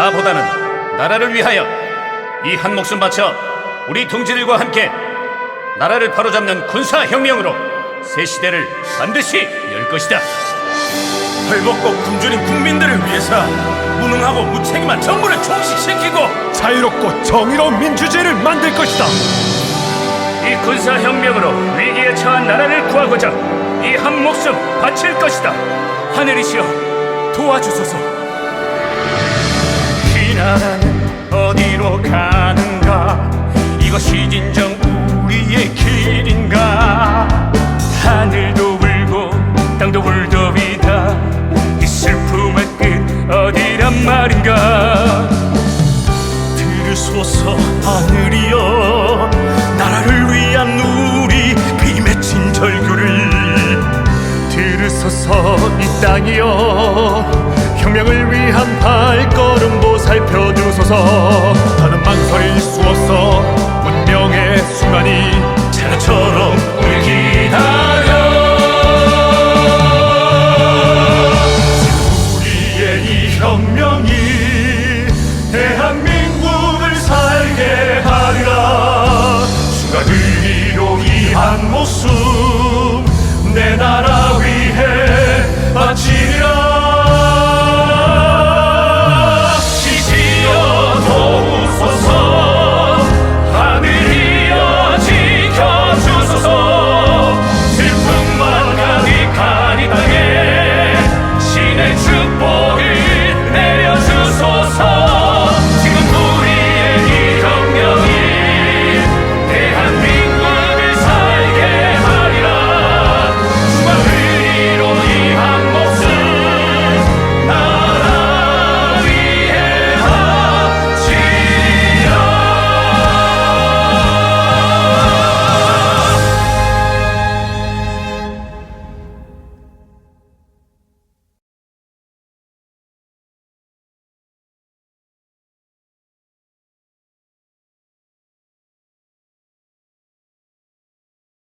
나보다는 나라를 위하여 이 한 목숨 바쳐 우리 동지들과 함께 나라를 바로잡는 군사 혁명으로 새 시대를 반드시 열 것이다. 헐벗고 굶주린 국민들을 위해서 무능하고 무책임한 정부를 종식시키고 자유롭고 정의로운 민주주의를 만들 것이다. 이 군사 혁명으로 위기에 처한 나라를 구하고자 이 한 목숨 바칠 것이다. 하늘이시여 도와주소서. 이 나라는 어디로 가는가? 이것이 진정 우리의 길인가? 하늘도 울고 땅도 울더위다. 이 슬픔의 끝 어디란 말인가? 들으소서 하늘이여 나라를 위한 우리 비 맺힌 절규를 들으소서 이 땅이여 혁명을 위한 발걸음 보 살펴주소서. 더는 망설일 수 없어. 운명의 순간이 차처럼 우리 기다려. 우리의 이 혁명이 대한민국을 살게 하리라. 순간 의미로 이한 모습 내 나라 위해 바치리라.